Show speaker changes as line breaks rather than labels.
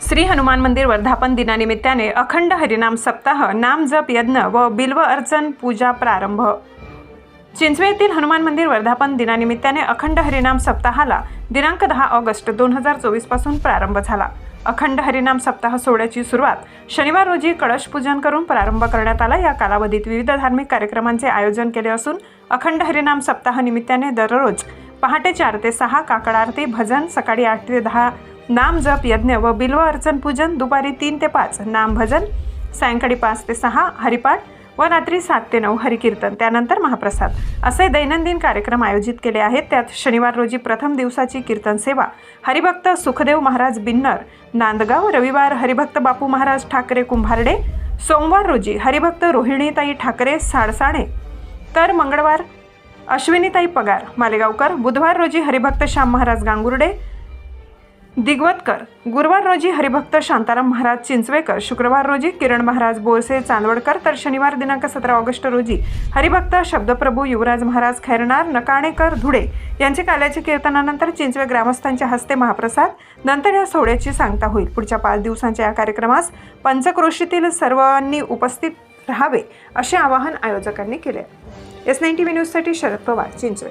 श्री हनुमान मंदिर वर्धापन दिनानिमित्ताने अखंड हरिनाम सप्ताह नाम जप यज्ञ व बिल्व अर्चन पूजा प्रारंभ. चिंचवे येथील हनुमान मंदिर वर्धापन दिनानिमित्ताने अखंड हरिनाम सप्ताहाला दिनांक दहा ऑगस्ट दोन हजार चोवीसपासून प्रारंभ झाला. अखंड हरिनाम सप्ताह सोहळ्याची सुरुवात शनिवार रोजी कळश पूजन करून प्रारंभ करण्यात आला. या कालावधीत विविध धार्मिक कार्यक्रमांचे आयोजन केले असून अखंड हरिनाम सप्ताह निमित्ताने दररोज पहाटे चार ते सहा काकड आरती भजन सकाळी आठ ते दहा नाम जप यज्ञ व बिल्व अर्चन पूजन दुपारी तीन ते पाच. नाम भजन सायंकाळी पाच ते सहा हरिपाठ व रात्री सात ते नऊ हरिकीर्तन त्यानंतर महाप्रसाद. असे दैनंदिन कार्यक्रम आयोजित केले आहेत. त्यात शनिवार रोजी प्रथम दिवसाची कीर्तन सेवा हरिभक्त सुखदेव महाराज बिन्नर नांदगाव रविवार हरिभक्त बापू महाराज ठाकरे कुंभारडे सोमवार रोजी हरिभक्त रोहिणीताई ठाकरे साडसाणे तर मंगळवार अश्विनीताई पगार मालेगावकर बुधवार रोजी हरिभक्त श्याम महाराज गांगुर्डे दिगवतकर गुरुवार रोजी हरिभक्त शांताराम महाराज चिंचवेकर शुक्रवार रोजी किरण महाराज बोरसे चांदवडकर तर शनिवार दिनांक सतरा ऑगस्ट रोजी हरिभक्त शब्दप्रभू युवराज महाराज खैरनार नकाणेकर धुडे यांचे काल्याच्या कीर्तनानंतर चिंचवे ग्रामस्थांच्या हस्ते महाप्रसाद नंतर या सोहळ्याची सांगता होईल. पुढच्या पाच दिवसांच्या या कार्यक्रमास पंचक्रोशीतील सर्वांनी उपस्थित राहावे असे आवाहन आयोजकांनी केले. एस नाईन टी व्ही न्यूजसाठी शरद पवार चिंचवे.